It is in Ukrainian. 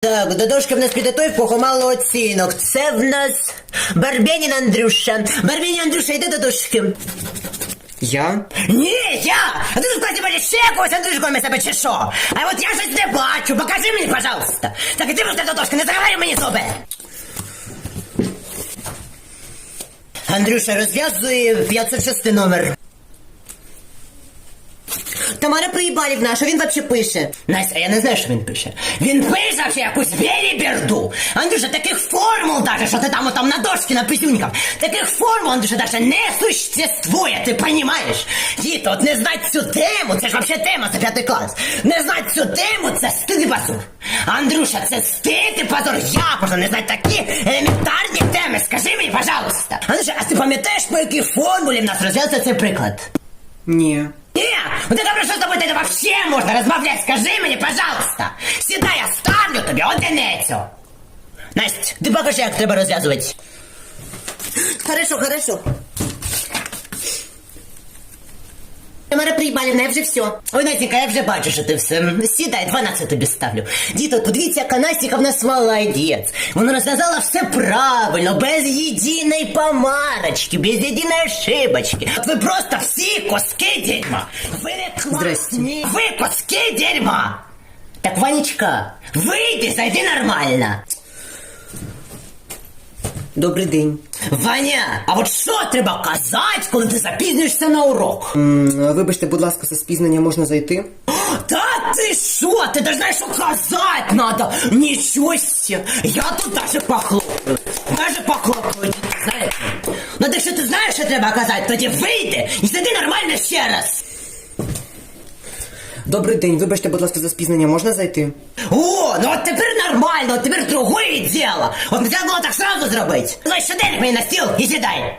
Так, до дошки в нас підготовку мало оцінок. Це в нас Барбенін Андрюша. Барбенін Андрюша, йди до дошки. Я? Ні, я! А ти в класі бачиш ще якогось Андрюшку на себе чи що? А от я щось не бачу, покажи мені, пожалуйста. Так іди просто до дошки, не заговарюй мені зуби. Андрюша, розв'язує 506 номер. Тамара Приїбалівна, що він вообще пише? Настя, я не знаю, що він пише. Він пише вообще якусь беріберду. Андрюша, таких формул даже, що ти там, там на дошці написюнькав. Таких формул, Андрюша, даже не существує, ти понимаєш? Діти, от не знать цю тему, це ж вообще тема, це п'ятий клас. Не знать цю тему, це стид і. Андрюша, це стид і. Я просто не знать такі елементарні теми. Скажи мені, пожалуйста. Андрюша, а ти пам'ятаєш, по якій формулі в нас розв'язується цей приклад? Ні. Вот это про що з тобою это вообще можна розмовляти? Скажи мені, пожалуйста. Сідай, я ставлю тобі одиницю. Настя, ти покажи, як треба розв'язувати. Хорошо, хорошо. Тамара Приїбалівна, я вже все. Ой, Настенька, я вже бачу, що ти все. Сідай, 12 тобі ставлю. Діто, подивіться, яка Настіка в нас молодець. Вона розв'язала все правильно, без єдиної помарочки, без єдиної ошибочки. От ви просто всі коски дерьма. Ви не класні. Ви коски дерьма. Так, Ванечка, вийди, зайди нормально. Добрий день. Ваня, а от що треба казати, коли ти запізнюєшся на урок? М, Вибачте, будь ласка, за спізнення можна зайти? Да ты шо? Ты даже знаешь, что казать надо. Ничего себе. Я тут даже похлопаю. Даже похлопаю. Знаєш? Ну так що ти знаєш, що треба казати, тоді вийди і сиди нормально ще раз. Добрий день, вибачте, будь ласка, за спізнення можна зайти? О, ну от тепер нормально, от тепер другое дело. От нельзя було так сразу зробити. Давай денег мені на стіл і сідай.